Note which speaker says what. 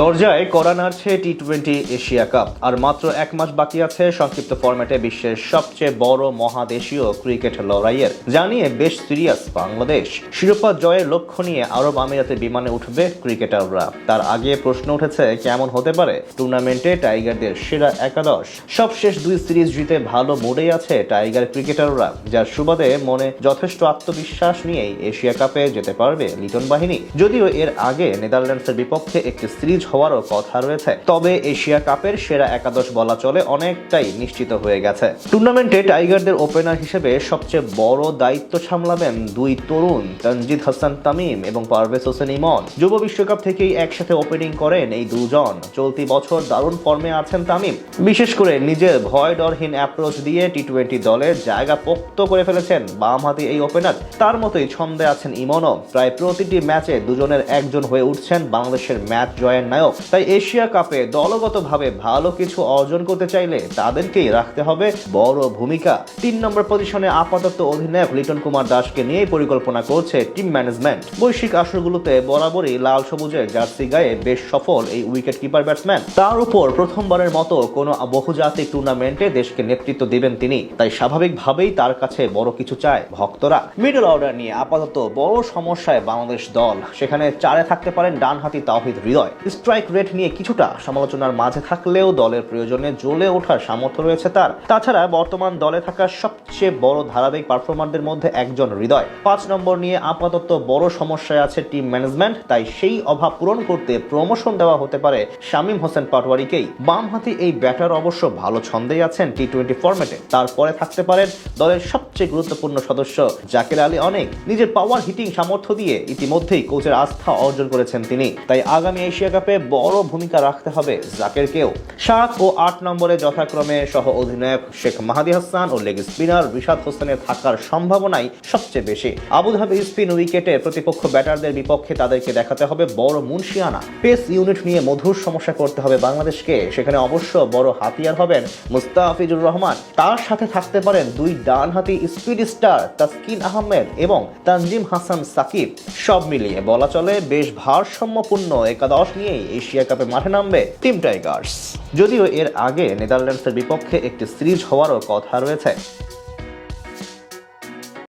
Speaker 1: দরজায় কড়া নাড়ছে টি টোয়েন্টি এশিয়া কাপ। আর মাত্র এক মাস বাকি আছে সংক্ষিপ্ত ফরম্যাটে বিশ্বের সবচেয়ে বড় মহাদেশীয় ক্রিকেট লড়াইয়ের। জানিয়ে বেশ সিরিয়াস বাংলাদেশ। শিরোপা জয়ের লক্ষ্য নিয়ে আরব আমিরাতে বিমানে উঠবে ক্রিকেটাররা তার আগে প্রশ্ন উঠেছে, কেমন হতে পারে? টুর্নামেন্টে টাইগারদের সেরা একাদশ। সবশেষ দুই সিরিজ জিতে ভালো মোডেই আছে টাইগার ক্রিকেটাররা যার সুবাদে মনে যথেষ্ট আত্মবিশ্বাস নিয়েই এশিয়া কাপে যেতে পারবে লিটন বাহিনী। যদিও এর আগে নেদারল্যান্ডসের বিপক্ষে একটি সিরিজ হওয়ারও কথা রয়েছে। তবে এশিয়া কাপের সেরা একাদশ বলা চলে অনেকটাই নিশ্চিত হয়ে গেছে। টুর্নামেন্টে টাইগারদের ওপেনার হিসেবে সবচেয়ে বড় দায়িত্ব সামলাবেন দুই তরুণ, তানজিদ হাসান তামিম এবং পারভেজ হোসেন ইমন। যুব বিশ্বকাপ থেকেই একসাথে ওপেনিং করেন এই দুজন। চলতি বছর দারুণ ফর্মে আছেন তামিম। বিশেষ করে নিজের ভয় ডরহীন অ্যাপ্রোচ দিয়ে টি টোয়েন্টি দলের জায়গা পোক্ত করে ফেলেছেন বাম বামহাতি এই ওপেনার। তার মতোই ছন্দে আছেন ইমনও। প্রায় প্রতিটি ম্যাচে দুজনের একজন হয়ে উঠছেন বাংলাদেশের ম্যাচ জয়ের নায়ক। তাই এশিয়া কাপে দলগতভাবে ভালো কিছু অর্জন করতে চাইলে তাদেরকেই রাখতে হবে বড় ভূমিকা। তিন নম্বর পজিশনে আপাতত অধিনায়ক লিটন কুমার দাসকে নিয়ে পরিকল্পনা করছে টিম ম্যানেজমেন্ট। বৈশ্বিক আসরগুলোতে বরাবরই লাল সবুজের জার্সি গায়ে বেশ সফল এই উইকেট কিপার ব্যাটসম্যান। তার উপর প্রথমবারের মতো কোনো বহুজাতিক টুর্নামেন্টে দেশকে নেতৃত্ব দিবেন তিনি। তাই স্বাভাবিকভাবেই তার কাছে বড় কিছু চায় ভক্তরা। মিডল অর্ডার নিয়ে আপাতত বড় সমস্যায় বাংলাদেশ দল। সেখানে চারে থাকতে পারেন ডানহাতি তাওহিদ হৃদয়। স্ট্রাইক রেট নিয়ে কিছুটা সমালোচনার মাঝে থাকলেও দলের প্রয়োজনে জ্বলে ওঠার সামর্থ্য রয়েছে তার। তাছাড়া বর্তমান দলে থাকা সবচেয়ে বড় ধারাবাহিক পারফরমারদের মধ্যে একজন হৃদয়। পাঁচ নম্বর নিয়ে আপাতত বড় সমস্যায় আছে টিম ম্যানেজমেন্ট তাই সেই অভাব পূরণ করতে প্রমোশন দেওয়া হতে পারে শামীম হোসেন পাটওয়ারিকেই বামহাতি এই ব্যাটার অবশ্য ভালো ছন্দেই আছেন টি টোয়েন্টি ফরম্যাটে তারপরে থাকতে পারেন দলের সবচেয়ে গুরুত্বপূর্ণ সদস্য জাকের আলী অনেক। নিজের পাওয়ার হিটিং সামর্থ্য দিয়ে ইতিমধ্যেই কোচের আস্থা অর্জন করেছেন তিনি। তাই আগামী এশিয়া কাপে বড় ভূমিকা রাখতে হবে জাকেরকেও সাত ও আট নম্বরে যথাক্রমে সহ অধিনায়ক শেখ মাহাদি হাসান ও লেগ স্পিনার রিশাদ হোসেনের থাকার সম্ভাবনাই সবচেয়ে বেশি। আবুধাবি স্পিন উইকেটে প্রতিপক্ষ ব্যাটারদের বিপক্ষে তাদেরকে দেখাতে হবে বড় মুন্সিয়ানা পেস ইউনিট নিয়ে মধুর সমস্যা করতে হবে বাংলাদেশকে। সেখানে অবশ্য বড় হাতিয়ার হবেন মুস্তাফিজুর রহমান। তার সাথে থাকতে পারেন দুই ডানহাতি স্পিড স্টার তাসকিন আহমেদ এবং তানজিম হাসান সাকিব। সব মিলিয়ে বলা চলে বেশ ভারসাম্যপূর্ণ একাদশ নিয়েই এশিয়া কাপে মাঠে নামবে টিম টাইগার্স। যদিও এর আগে নেদারল্যান্ডসের বিপক্ষে একটি সিরিজ হওয়ারও কথা রয়েছে।